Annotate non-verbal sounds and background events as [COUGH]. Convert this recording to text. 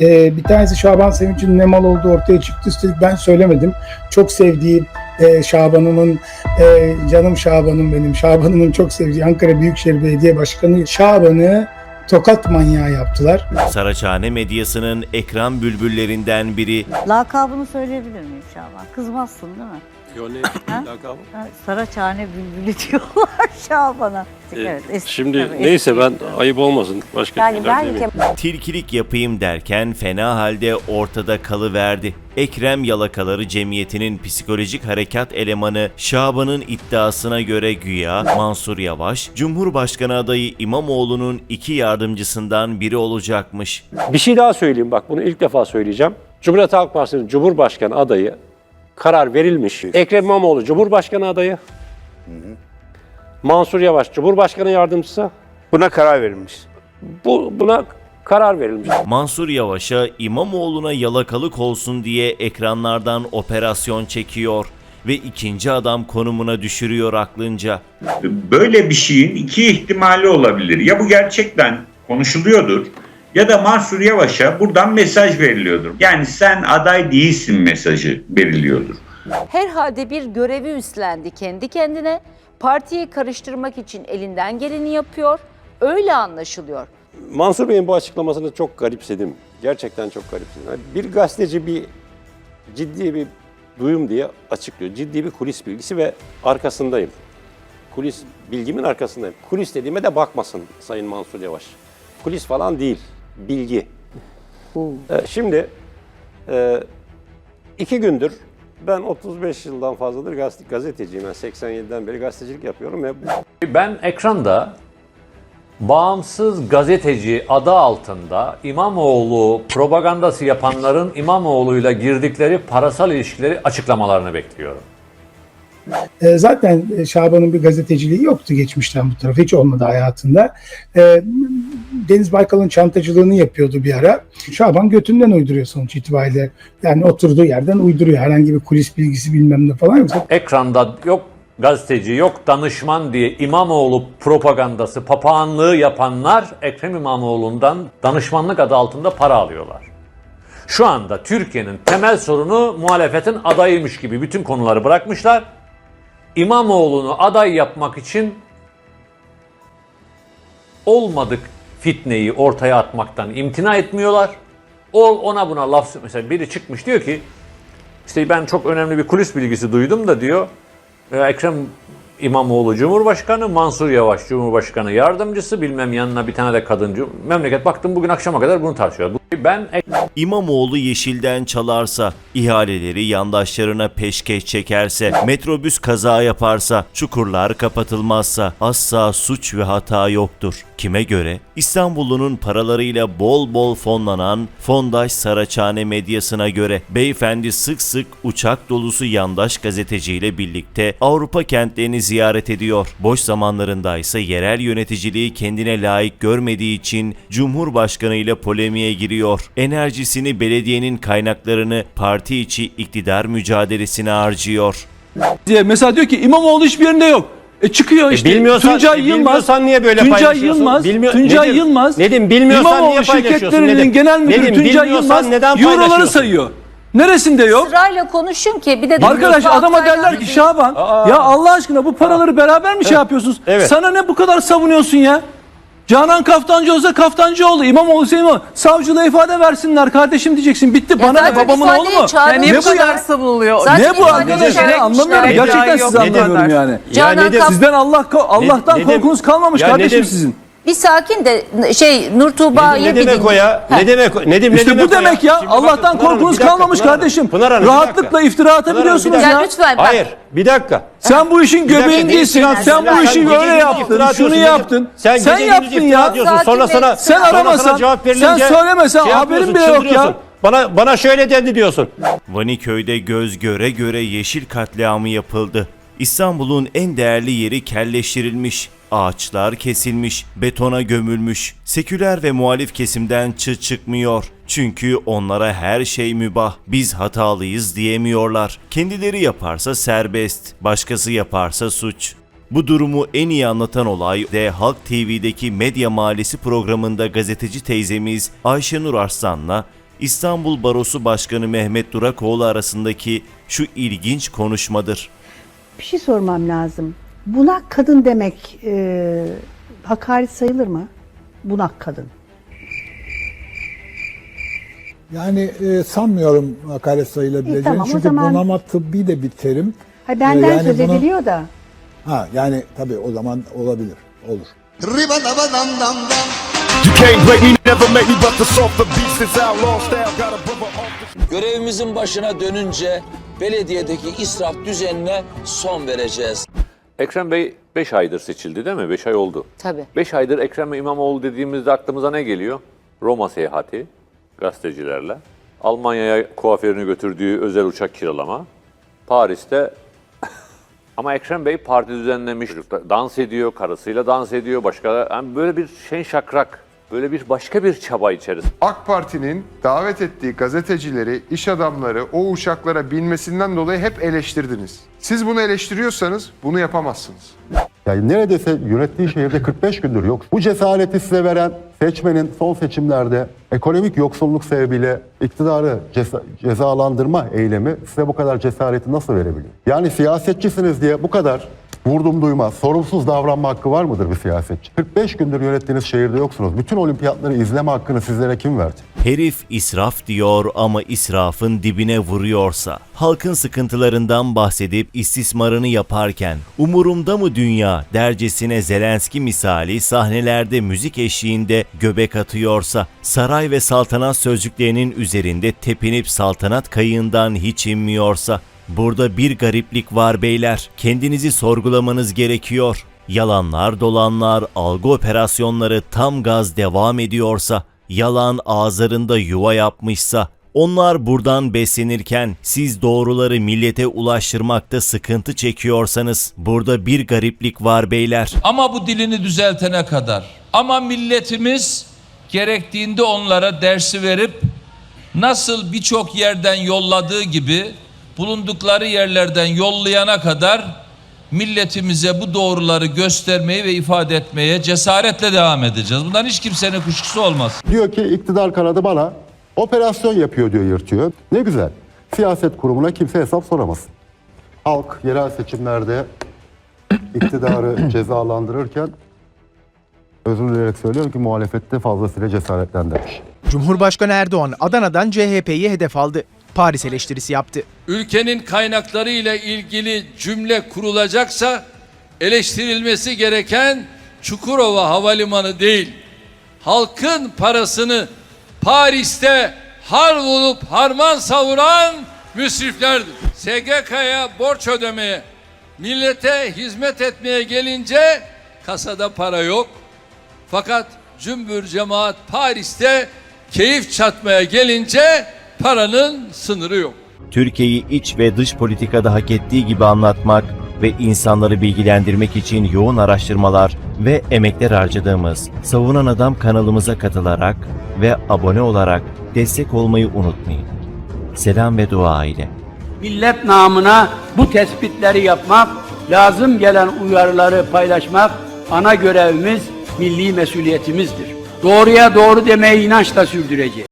Ee, bir tanesi Şaban Sevinç'in ne mal olduğu ortaya çıktı. Üstelik ben söylemedim. Çok sevdiği e, Şaban'ımın, e, canım Şaban'ım benim, Şaban'ımın çok sevdiği Ankara Büyükşehir Belediye Başkanı Şaban'ı tokat manyağı yaptılar. Saraçhane medyasının ekran bülbüllerinden biri Lakabını söyleyebilir miyim Şaban? Kızmazsın değil mi? Yo ne [LAUGHS] lakabı? Ha, Saraçhane bülbülü diyorlar [LAUGHS] Şaban'a. Ee, Evet, eski- Şimdi tabii, neyse eski. ben ayıp olmasın başka Yani şeyler belki demeyeyim. tilkilik yapayım derken fena halde ortada kalıverdi. Ekrem Yalakaları Cemiyeti'nin psikolojik harekat elemanı Şaban'ın iddiasına göre güya Mansur Yavaş, Cumhurbaşkanı adayı İmamoğlu'nun iki yardımcısından biri olacakmış. Bir şey daha söyleyeyim bak bunu ilk defa söyleyeceğim. Cumhuriyet Halk Partisi'nin Cumhurbaşkanı adayı karar verilmiş. Ekrem İmamoğlu Cumhurbaşkanı adayı. Mansur Yavaş Cumhurbaşkanı yardımcısı. Buna karar verilmiş. Bu buna karar verilmiş. Mansur Yavaş'a İmamoğlu'na yalakalık olsun diye ekranlardan operasyon çekiyor ve ikinci adam konumuna düşürüyor aklınca. Böyle bir şeyin iki ihtimali olabilir. Ya bu gerçekten konuşuluyordur ya da Mansur Yavaş'a buradan mesaj veriliyordur. Yani sen aday değilsin mesajı veriliyordur. herhalde bir görevi üstlendi kendi kendine. Partiyi karıştırmak için elinden geleni yapıyor. Öyle anlaşılıyor. Mansur Bey'in bu açıklamasını çok garipsedim. Gerçekten çok garipsedim. Yani Bir gazeteci bir ciddi bir duyum diye açıklıyor. Ciddi bir kulis bilgisi ve arkasındayım. Kulis bilgimin arkasındayım. Kulis dediğime de bakmasın Sayın Mansur Yavaş. Kulis falan değil, bilgi. Ee, Şimdi e, iki gündür ben 35 yıldan fazladır gazete, gazeteciyim. Ben 87'den beri gazetecilik yapıyorum ve Ben ekranda bağımsız gazeteci adı altında İmamoğlu propagandası yapanların İmamoğlu'yla girdikleri parasal ilişkileri açıklamalarını bekliyorum. E, zaten e, Şaban'ın bir gazeteciliği yoktu geçmişten bu tarafa. Hiç olmadı hayatında. E, Deniz Baykal'ın çantacılığını yapıyordu bir ara. Şaban götünden uyduruyor sonuç itibariyle. Yani oturduğu yerden uyduruyor. Herhangi bir kulis bilgisi bilmem ne falan yoksa Ekranda yok gazeteci, yok danışman diye İmamoğlu propagandası, papağanlığı yapanlar Ekrem İmamoğlu'ndan danışmanlık adı altında para alıyorlar. Şu anda Türkiye'nin temel sorunu muhalefetin adayıymış gibi bütün konuları bırakmışlar. İmamoğlu'nu aday yapmak için olmadık fitneyi ortaya atmaktan imtina etmiyorlar. O ona buna laf mesela biri çıkmış diyor ki işte ben çok önemli bir kulis bilgisi duydum da diyor. e, Ekrem İmamoğlu Cumhurbaşkanı, Mansur Yavaş Cumhurbaşkanı yardımcısı, bilmem yanına bir tane de kadın. Memleket baktım bugün akşama kadar bunu tartışıyor. Ben İmamoğlu yeşilden çalarsa, ihaleleri yandaşlarına peşkeş çekerse, metrobüs kaza yaparsa, çukurlar kapatılmazsa asla suç ve hata yoktur. Kime göre? İstanbullu'nun paralarıyla bol bol fonlanan Fondaş Saraçhane medyasına göre beyefendi sık sık uçak dolusu yandaş gazeteciyle birlikte Avrupa kentlerini ziyaret ediyor. Boş zamanlarında ise yerel yöneticiliği kendine layık görmediği için Cumhurbaşkanı ile polemiğe giriyor. Enerjisini belediyenin kaynaklarını parti içi iktidar mücadelesine harcıyor. diye mesela diyor ki İmamoğlu hiçbir yerinde yok. E çıkıyor işte. bilmiyorsan, Tuncay e, Yılmaz. bilmiyorsan niye böyle Tuncay paylaşıyorsun? Yılmaz. Bilmiyor- Tuncay Nedim, Yılmaz. Nedim, bilmiyorsan İmamoğlu niye paylaşıyorsun? şirketlerinin Nedim? genel müdürü Nedim, Tuncay bilmiyorsan Yılmaz neden euroları paylaşıyorsun? sayıyor. Neresinde yok? Sırayla konuşun ki bir de Arkadaş Altay adama derler yani ki Şaban ya Allah aşkına bu paraları beraber mi şey yapıyorsunuz? Evet. Sana ne bu kadar savunuyorsun ya? Canan Kaftancı olsa Kaftancıoğlu, İmamoğlu Hüseyin İmamoğlu. Savcılığa ifade versinler kardeşim diyeceksin. Bitti bana ne babamın oğlu mu? çağrın- ne Yani bu ya? savunuluyor? Zaten Ne bu arkadaş? Ne anlamıyorum. Gerçekten sizi anlamıyorum yani. Canan Nedim- Kaf- Sizden Allah Allah'tan Nedim- korkunuz kalmamış Ya kardeşim sizin. Bir sakin de şey Nur Tuğba'yı ne bir demek o ya? Ne demek o? Nedim ne İşte demek bu demek ya. Şimdi bakın Allah'tan Pınar Hanım, korkunuz bir dakika, kalmamış Pınar Hanım. kardeşim. Pınar Hanım, bir Rahatlıkla dakika. iftira atabiliyorsunuz Pınar Hanım, Ya ya. lütfen bak. Hayır, bir dakika. Sen bu işin dakika, göbeğindesin. ne iftira Sen bu atıyorsun? işi Sen böyle gece yaptın. Şunu atıyorsun, yaptın. Sen, Sen gece yaptın iftira ya. atıyorsun. Sonra Sakin sana ve- Sen sonra sana aramasan, cevap sen söylemesen şey haberin yapıyorsun, bile yok ya. çıldırıyorsun. Bana bana şöyle dedi diyorsun. Vaniköy'de göz göre göre yeşil katliamı yapıldı. İstanbul'un en değerli yeri kelleştirilmiş, ağaçlar kesilmiş, betona gömülmüş. Seküler ve muhalif kesimden çıt çıkmıyor. Çünkü onlara her şey mübah. Biz hatalıyız diyemiyorlar. Kendileri yaparsa serbest, başkası yaparsa suç. Bu durumu en iyi anlatan olay de Halk TV'deki Medya Mahallesi programında gazeteci teyzemiz Ayşenur Arslan'la İstanbul Barosu Başkanı Mehmet Durakoğlu arasındaki şu ilginç konuşmadır. Bir şey sormam lazım. Bunak kadın demek e, hakaret sayılır mı? Bunak kadın. Yani e, sanmıyorum hakaret sayılabileceğini. İyi, tamam, Çünkü zaman- bunama tıbbi de bir terim. Ha, benden Ee, yani söz ediliyor da. Ha yani tabii o zaman olabilir. Olur. Görevimizin başına dönünce belediyedeki israf düzenine son vereceğiz. Ekrem Bey 5 aydır seçildi değil mi? 5 ay oldu. Tabii. 5 aydır Ekrem İmamoğlu dediğimizde aklımıza ne geliyor? Roma seyahati gazetecilerle. Almanya'ya kuaförünü götürdüğü özel uçak kiralama. Paris'te [LAUGHS] ama Ekrem Bey parti düzenlemiş, dans ediyor, karısıyla dans ediyor, başka yani böyle bir şen şakrak, böyle bir başka bir çaba içerisinde. AK Parti'nin davet ettiği gazetecileri, iş adamları o uçaklara binmesinden dolayı hep eleştirdiniz. Siz bunu eleştiriyorsanız bunu yapamazsınız. Yani neredeyse yönettiği şehirde 45 gündür yok. Bu cesareti size veren seçmenin son seçimlerde ekonomik yoksulluk sebebiyle iktidarı ceza- cezalandırma eylemi size bu kadar cesareti nasıl verebiliyor? Yani siyasetçisiniz diye bu kadar vurdum duymaz, sorumsuz davranma hakkı var mıdır bir siyasetçi? 45 gündür yönettiğiniz şehirde yoksunuz. Bütün olimpiyatları izleme hakkını sizlere kim verdi? Herif israf diyor ama israfın dibine vuruyorsa, halkın sıkıntılarından bahsedip istismarını yaparken, umurumda mı dünya dercesine Zelenski misali sahnelerde müzik eşliğinde göbek atıyorsa, saray ve saltanat sözcüklerinin üzerinde tepinip saltanat kayığından hiç inmiyorsa, burada bir gariplik var beyler, kendinizi sorgulamanız gerekiyor. Yalanlar dolanlar, algı operasyonları tam gaz devam ediyorsa, yalan ağızlarında yuva yapmışsa, onlar buradan beslenirken siz doğruları millete ulaştırmakta sıkıntı çekiyorsanız burada bir gariplik var beyler. Ama bu dilini düzeltene kadar. Ama milletimiz gerektiğinde onlara dersi verip nasıl birçok yerden yolladığı gibi bulundukları yerlerden yollayana kadar milletimize bu doğruları göstermeyi ve ifade etmeye cesaretle devam edeceğiz. Bundan hiç kimsenin kuşkusu olmaz. Diyor ki iktidar kanadı bana operasyon yapıyor diyor yırtıyor. Ne güzel. Siyaset kurumuna kimse hesap soramaz. Halk yerel seçimlerde iktidarı [CLEARS THROAT] cezalandırırken özür dileyerek söylüyorum ki muhalefette fazlasıyla cesaretlendirmiş. Cumhurbaşkanı Erdoğan Adana'dan CHP'yi hedef aldı. Paris eleştirisi yaptı. ülkenin kaynakları ile ilgili cümle kurulacaksa eleştirilmesi gereken Çukurova Havalimanı değil. Halkın parasını Paris'te har bulup harman savuran müsriflerdir. SGK'ya borç ödemeye, millete hizmet etmeye gelince kasada para yok. Fakat cümbür cemaat Paris'te keyif çatmaya gelince paranın sınırı yok. Türkiye'yi iç ve dış politikada hak ettiği gibi anlatmak ve insanları bilgilendirmek için yoğun araştırmalar ve emekler harcadığımız Savunan Adam kanalımıza katılarak ve abone olarak destek olmayı unutmayın. Selam ve dua ile. Millet namına bu tespitleri yapmak, lazım gelen uyarıları paylaşmak ana görevimiz, milli mesuliyetimizdir. Doğruya doğru demeyi inançla sürdüreceğiz.